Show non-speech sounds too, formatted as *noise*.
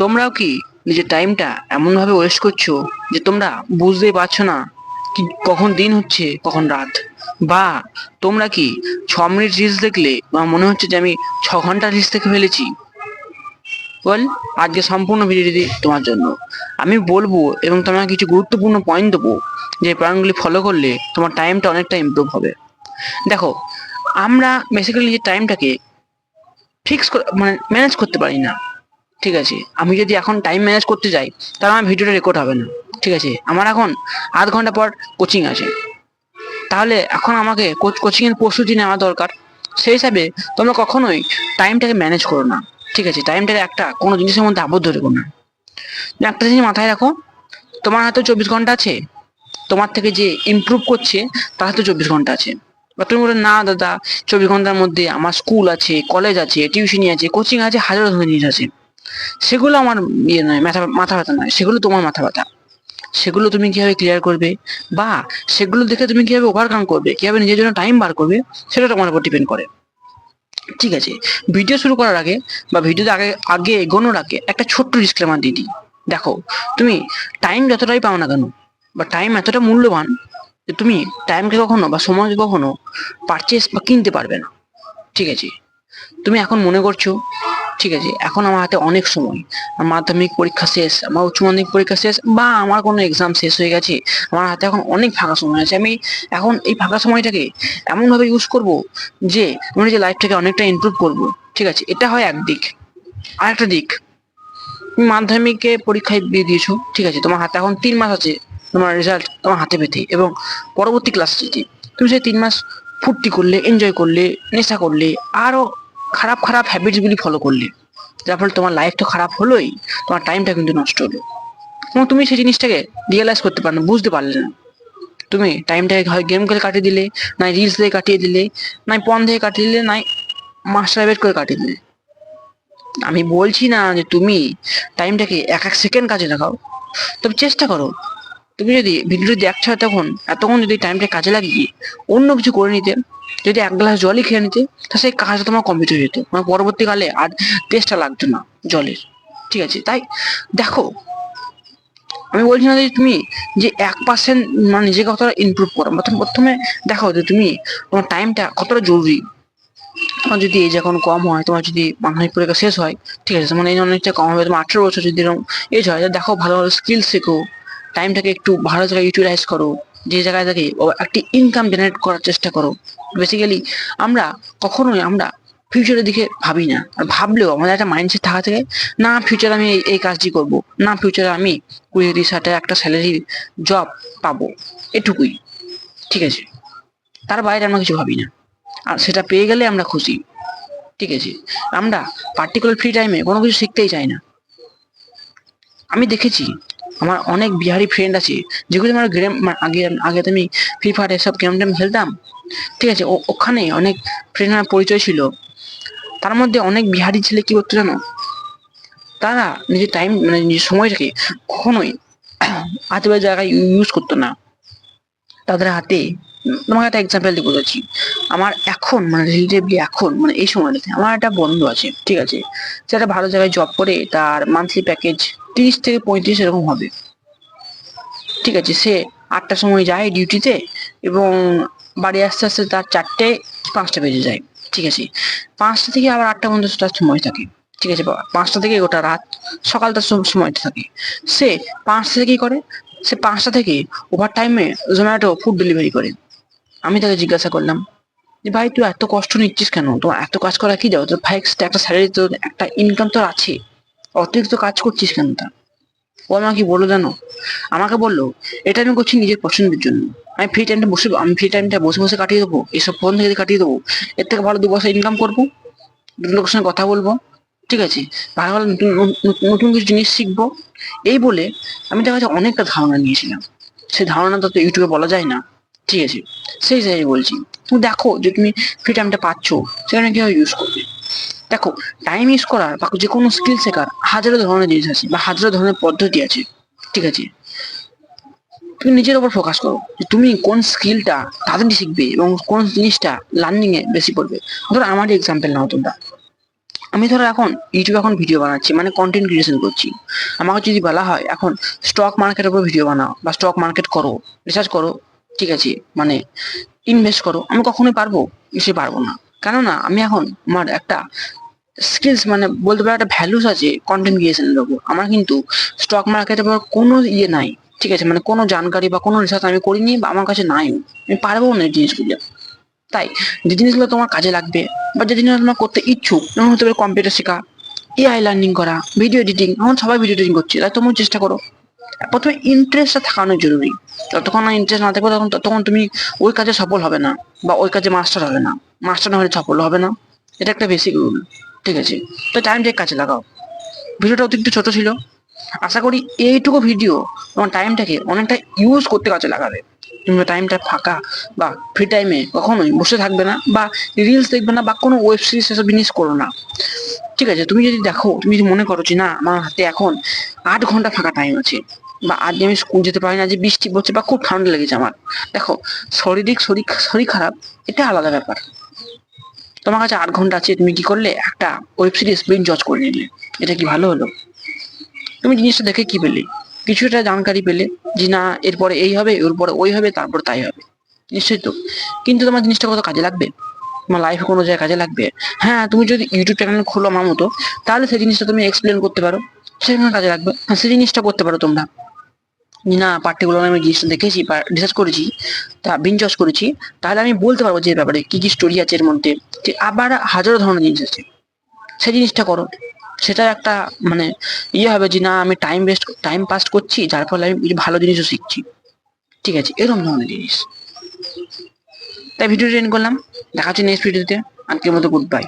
তোমরাও কি নিজের টাইমটা এমনভাবে ওয়েস্ট করছ যে তোমরা বুঝতেই পারছ না কি, কখন দিন হচ্ছে, কখন রাত? বা তোমরা কি ছ মিনিট রিলস দেখলে বা মনে হচ্ছে যে আমি ছ ঘণ্টা রিলস দেখে ফেলেছি? বল আজকে সম্পূর্ণ ভিডিওটি তোমার জন্য। আমি বলব এবং তোমাকে কিছু গুরুত্বপূর্ণ পয়েন্ট দেবো যে পয়েন্টগুলি ফলো করলে তোমার টাইমটা অনেকটা ইম্প্রুভ হবে। দেখো, আমরা বেসিক্যালি যে টাইমটাকে ফিক্স মানে ম্যানেজ করতে পারি না। ঠিক আছে? আমি যদি এখন টাইম ম্যানেজ করতে যাই, তাহলে আমার ভিডিওটা রেকর্ড হবে না। ঠিক আছে? আমার এখন আধ ঘণ্টা পর কোচিং আছে। তাহলে এখন আমাকে কোচিংয়ের প্রস্তুতি নেওয়া দরকার। সেই হিসাবে তোমরা কখনোই টাইমটাকে ম্যানেজ করো না। ঠিক আছে? টাইমটাকে একটা, কোনো জিনিসের মধ্যে আবদ্ধ রেখো না। একটা জিনিস মাথায় রাখো, তোমার হাতে চব্বিশ ঘণ্টা আছে। তোমার থেকে যে ইমপ্রুভ করছে, তার হাতে চব্বিশ ঘণ্টা আছে। বা তুমি বলে, না, দাদা, চব্বিশ ঘণ্টার মধ্যে আমার স্কুল আছে কলেজ আছে টিউশনি আছে কোচিং আছে, হাজারো ধরনের জিনিস আছে। সেগুলো আমার ইয়ে নয়, মাথা মাথা ব্যথা নয়, সেগুলো তোমার মাথা ব্যথা। সেগুলো তুমি কীভাবে ক্লিয়ার করবে? বা সেগুলো দেখে তুমি কীভাবে ওভারকাম করবে? কীভাবে নিজের জন্য টাইম বার করবে? সেটা তোমার উপর ডিপেন্ড করে। ঠিক আছে? ভিডিও শুরু করার আগে বা ভিডিওতে আগে আগে এগোনোর আগে একটা ছোট্ট ডিসক্লেমার দিয়ে দিই। দেখো, তুমি টাইম যতটাই পাও না কেন, বা টাইম এতটা মূল্যবান, যে তুমি টাইমকে কখনো বা সময়কে কখনো পারচেস বা কিনতে পারবে না। ঠিক আছে? তুমি এখন মনে করছ ঠিক আছে, এখন আমার হাতে অনেক সময়। মাধ্যমিক পরীক্ষা শেষ আমার উচ্চ মাধ্যমিক পরীক্ষা শেষ বা আমার কোনো এক্সাম শেষ হয়ে গেছে, আমার হাতে এখন অনেক ফাঁকা সময় আছে। আমি এখন এই ফাঁকা সময়টাকে এমনভাবে ইউজ করব যে, আমি নিজের লাইফটাকে অনেকটা ইমপ্রুভ করব। ঠিক আছে, এটা হয় একদিক আর একটা দিক, তুমি মাধ্যমিকে পরীক্ষায় দিয়ে দিয়েছ, ঠিক আছে, তোমার হাতে এখন তিন মাস আছে, তোমার রেজাল্ট তোমার হাতে পেতে এবং পরবর্তী ক্লাস যেতে তুমি সেই তিন মাস ফুর্তি করলে এনজয় করলে, নেশা করলে, আরও খারাপ খারাপ হ্যাবিটসগুলি ফলো করলে। যার ফলে তোমার লাইফ তো খারাপ হলোই, তোমার টাইমটা কিন্তু নষ্ট হলো। এবং তুমি সেই জিনিসটাকে রিয়েলাইজ করতে পারো না, বুঝতে পারলে না। তুমি টাইমটাকে হয় গেম খেলে কাটিয়ে দিলে, নাই রিলস দিয়ে কাটিয়ে দিলে, নাই পন দিয়ে কাটিয়ে দিলে, নাই মাস্টার বেট করে কাটিয়ে দিলে। আমি বলছি না যে তুমি টাইমটাকে এক এক সেকেন্ড কাজে লাগাও। তবে চেষ্টা করো। তুমি যদি ভিডিওটি দেখছ তখন এতক্ষণ যদি টাইমটা কাজে লাগিয়ে অন্য কিছু করে নিতে যদি এক গ্লাস জলই খেয়ে নিতে, তা সেই কাজটা তোমার কমপ্লিট হয়ে যেত। মানে পরবর্তীকালে আর টেস্টটা লাগতো না জলের। ঠিক আছে? তাই দেখো, আমি বলছি না যে তুমি যে এক পার্সেন্ট মানে নিজেকে কতটা ইমপ্রুভ করো, প্রথম, প্রথমে দেখো যে তুমি তোমার টাইমটা কতটা জরুরি। তোমার যদি এই এখন কম হয়, তোমার যদি মাধ্যমিক পরীক্ষা শেষ হয়, ঠিক আছে? মানে এই অনেকটা কম হবে, তোমার আঠেরো বছর যদি এরকম এজ হয় দেখো ভালো ভালো স্কিল শেখো। টাইমটাকে একটু ভালো জায়গায় ইউটিলাইজ করো। যে জায়গায় থেকে একটি ইনকাম জেনারেট করার চেষ্টা করো। বেসিক্যালি আমরা কখনোই আমরা ফিউচারের দিকে ভাবি না। আর ভাবলেও আমাদের একটা মাইন্ডসেট থাকা থেকে, না ফিউচারে আমি এই- কাজটি করব, না ফিউচারে আমি কুড়ি তিরিশ হাজার একটা স্যালারি জব পাবো। এটুকুই। ঠিক আছে? তার বাইরে আমরা কিছু ভাবি না। আর সেটা পেয়ে গেলে আমরা খুশি। ঠিক আছে? আমরা পার্টিকুলার ফ্রি টাইমে কোনো কিছু শিখতেই চাই না। আমি দেখেছি আমার অনেক বিহারি ফ্রেন্ড আছে, যেগুলো আমার গেম আগে আগে তো আমি ফ্রি ফায়ার এসব গেম টেম খেলতাম। ঠিক আছে ওখানে অনেক ফ্রেন্ড আমার পরিচয় ছিল। তার মধ্যে অনেক বিহারি ছেলে কি করতো জানো? তারা নিজের টাইম মানে নিজের সময়টাকে কখনোই *clears throat* আশেপাশে জায়গায় ইউজ করতো না। তাদের হাতে, তোমাকে একটা এক্সাম্পল দিয়ে বলেছি আমার এখন মানে রিলেটিভলি এখন মানে এই সময়টাতে আমার একটা বন্ধু আছে, ঠিক আছে। সে একটা ভালো জায়গায় জব করে, তার মান্থলি প্যাকেজ তিরিশ থেকে পঁয়ত্রিশ এরকম হবে। ঠিক আছে, সে আটটার সময় যায় ডিউটিতে এবং বাড়ি আসতে আসতে তার চারটে পাঁচটা বেজে যায়। ঠিক আছে, পাঁচটা থেকে আবার আটটা পর্যন্ত তার সময় থাকে। ঠিক আছে পাঁচটা থেকে গোটা রাত, সকাল তার সম- সময়টা থাকে। সে পাঁচটা থেকে করে? সে পাঁচটা থেকে ওভার টাইমে জোম্যাটো ফুড ডেলিভারি করে। আমি তাকে জিজ্ঞাসা করলাম, যে ভাই, তুই এত কষ্ট নিচ্ছিস কেন? তোমার এত কাজ করা কি যাও তোর ভাই একটা স্যালারি তো একটা ইনকাম তো আছে। অতিরিক্ত কাজ করছিস কেন তা? ও আমাকে বলল, জানো? আমাকে বলল, এটা আমি করছি নিজের পছন্দের জন্য। আমি ফ্রি টাইমটা বসে, আমি ফ্রি টাইমটা বসে বসে কাটিয়ে দেবো, এসব ফোন থেকে কাটিয়ে দেবো। এর থেকে ভালো দু বছর ইনকাম করব লোকের সঙ্গে কথা বলব, ঠিক আছে? ভালো ভালো নতুন, নতুন- কিছু জিনিস শিখব। এই বলে আমি তার কাছে অনেকটা ধারণা নিয়েছিলাম। সেই ধারণা তো ইউটিউবে বলা যায় না, ঠিক আছে? সেই জায়গায় বলছি। তুমি দেখো, যে তুমি ফ্রি টাইমটা পাচ্ছ, সেখানে কীভাবে ইউজ করবে? দেখো টাইম ইউজ করার বা যে কোনো স্কিল শেখার হাজারো ধরনের জিনিস আছে বা হাজারো ধরনের পদ্ধতি আছে, ঠিক আছে? তুমি নিজের ওপর ফোকাস করো যে তুমি কোন স্কিলটা তাড়াতাড়ি শিখবে এবং কোন জিনিসটা লার্নিং এ বেশি পড়বে। ধরো আমারই এক্সাম্পল নাও তোমরা। আমি ধরো এখন ইউটিউবে এখন ভিডিও বানাচ্ছি মানে কন্টেন্ট ক্রিয়েশন করছি। আমাকে যদি বলা হয়, এখন স্টক মার্কেটের উপর ভিডিও বানাও বা স্টক মার্কেট করো রিসার্চ করো, ঠিক আছে? মানে ইনভেস্ট করো। আমি কখনোই পারব, নিশ্চয়ই পারব না। কেননা আমি এখন আমার একটা স্কিলস মানে বলতে পারো একটা ভ্যালুস আছে কন্টেন্ট ক্রিয়েশনের উপর। আমার কিন্তু স্টক মার্কেটের উপর কোনো ইয়ে নাই, ঠিক আছে? মানে কোনো জানকারি বা কোনো রিসার্চ আমি করিনি বা আমার কাছে নাই। আমি পারব না এই জিনিসগুলো। তাই, যে জিনিসগুলো তোমার কাজে লাগবে বা যে জিনিসগুলো তোমার করতে ইচ্ছুক, যেমন হতে পারে কম্পিউটার শেখা এআই লার্নিং করা ভিডিও এডিটিং এখন সবাই ভিডিও এডিটিং করছে তাই তোমরা চেষ্টা করো। প্রথমে ইন্টারেস্টটা থাকানো জরুরি। যতক্ষণ না ইন্টারেস্ট না থাকবে, তখন ততক্ষণ তুমি ওই কাজে সফল হবে না বা ওই কাজে মাস্টার হবে না। মাস্টার না হলে সফল হবে না। এটা একটা বেসিক রুল ঠিক আছে। তো টাইম ঠিক কাজে লাগাও। ভিডিওটা অতিরিক্ত ছোট ছিল। আশা করি এইটুকু ভিডিও তোমার টাইমটাকে অনেকটা ইউজ করতে কাজে লাগাবে। তুমি টাইমটা ফাঁকা বা ফ্রি টাইমে কখনোই বসে থাকবে না বা রিলস দেখবে না বা কোনো ওয়েব সিরিজ এসব জিনিস করো না। ঠিক আছে, তুমি যদি দেখো, তুমি যদি মনে করো যে না, আমার হাতে এখন আট ঘণ্টা ফাঁকা টাইম আছে বা আজ আমি স্কুল যেতে পারি না যে বৃষ্টি পড়ছে বা খুব ঠান্ডা লেগেছে আমার। দেখো, শারীরিক, শরীর শরীর খারাপ, এটা আলাদা ব্যাপার। তোমার কাছে আট ঘণ্টা আছে, তুমি কি করলে? একটা ওয়েব সিরিজ বিন জজ করে নিলে। এটা কি ভালো হলো? তুমি জিনিসটা দেখে কি পেলে? কিছু একটা জানকারি পেলে যে না, এরপরে এই হবে, এরপরে ওই হবে, তারপর তাই হবে। নিশ্চয়ই তো। কিন্তু তোমার জিনিসটা কত কাজে লাগবে? তোমার লাইফে কোনো জায়গায় কাজে লাগবে? হ্যাঁ তুমি যদি ইউটিউব চ্যানেল খোলো আমার মতো তাহলে সেই জিনিসটা তুমি এক্সপ্লেন করতে পারো। সেখানে কাজে লাগবে। হ্যাঁ সেই জিনিসটা করতে পারো তোমরা। না পার্টিকুলার আমি দেখেছি বা রিসার্চ করেছি, তা বিনচস করেছি, তাহলে আমি বলতে পারব যে ব্যাপারে কি কি স্টোরি আছে এর মধ্যে, যে আবার হাজারো ধরনের জিনিস আছে। সেই জিনিসটা করো, সেটা একটা মানে ইয়ে হবে যে না, আমি টাইম ওয়েস্ট টাইম পাস করছি, যার ফলে আমি কিছু ভালো জিনিসও শিখছি। ঠিক আছে, এরকম ধরনের জিনিস। তাই ভিডিওটা এন্ড করলাম, দেখা হচ্ছে নেক্সট ভিডিওতে আজকের মতো গুড বাই